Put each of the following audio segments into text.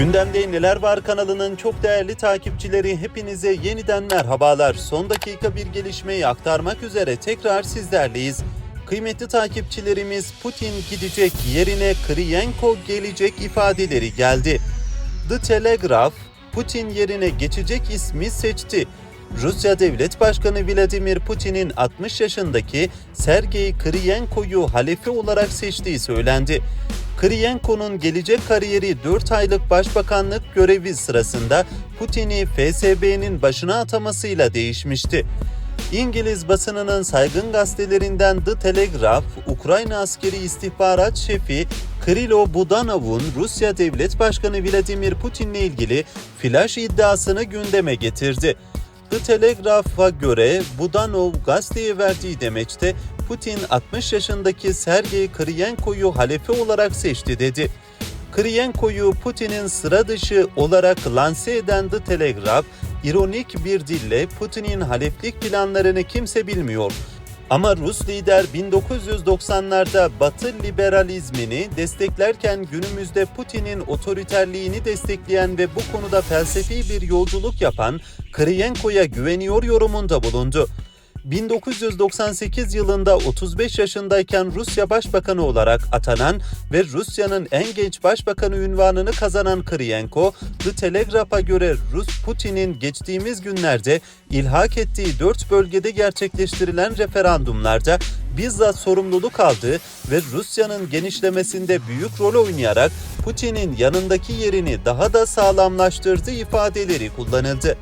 Gündemde Neler Var kanalının çok değerli takipçileri hepinize yeniden merhabalar. Son dakika bir gelişmeyi aktarmak üzere tekrar sizlerleyiz. Kıymetli takipçilerimiz Putin gidecek yerine Kriyenko gelecek ifadeleri geldi. The Telegraph Putin yerine geçecek ismi seçti. Rusya Devlet Başkanı Vladimir Putin'in 60 yaşındaki Sergey Kriyenko'yu halefi olarak seçtiği söylendi. Kriyenko'nun gelecek kariyeri 4 aylık başbakanlık görevi sırasında Putin'i FSB'nin başına atamasıyla değişmişti. İngiliz basınının saygın gazetelerinden The Telegraph, Ukrayna askeri istihbarat şefi Krilo Budanov'un Rusya Devlet Başkanı Vladimir Putin'le ilgili flash iddiasını gündeme getirdi. The Telegraph'a göre Budanov gazeteye verdiği demeçte Putin 60 yaşındaki Sergey Kriyenko'yu halefi olarak seçti dedi. Kriyenko'yu Putin'in sıra dışı olarak lanse eden The Telegraph, ironik bir dille Putin'in haleflik planlarını kimse bilmiyor. Ama Rus lider 1990'larda Batı liberalizmini desteklerken günümüzde Putin'in otoriterliğini destekleyen ve bu konuda felsefi bir yolculuk yapan Kriyenko'ya güveniyor yorumunda bulundu. 1998 yılında 35 yaşındayken Rusya Başbakanı olarak atanan ve Rusya'nın en genç başbakanı ünvanını kazanan Kriyenko, The Telegraph'a göre Rus Putin'in geçtiğimiz günlerde ilhak ettiği dört bölgede gerçekleştirilen referandumlarda bizzat sorumluluk aldığı ve Rusya'nın genişlemesinde büyük rol oynayarak Putin'in yanındaki yerini daha da sağlamlaştırdığı ifadeleri kullanıldı.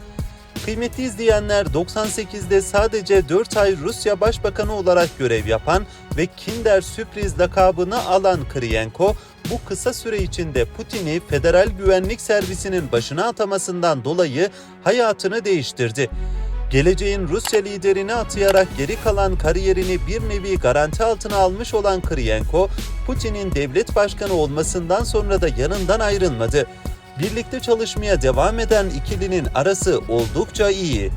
Kıymetli izleyenler 98'de sadece 4 ay Rusya Başbakanı olarak görev yapan ve Kinder sürpriz lakabını alan Kriyenko, bu kısa süre içinde Putin'i Federal Güvenlik Servisi'nin başına atamasından dolayı hayatını değiştirdi. Geleceğin Rusya liderini atayarak geri kalan kariyerini bir nevi garanti altına almış olan Kriyenko, Putin'in devlet başkanı olmasından sonra da yanından ayrılmadı birlikte çalışmaya devam eden ikilinin arası oldukça iyi.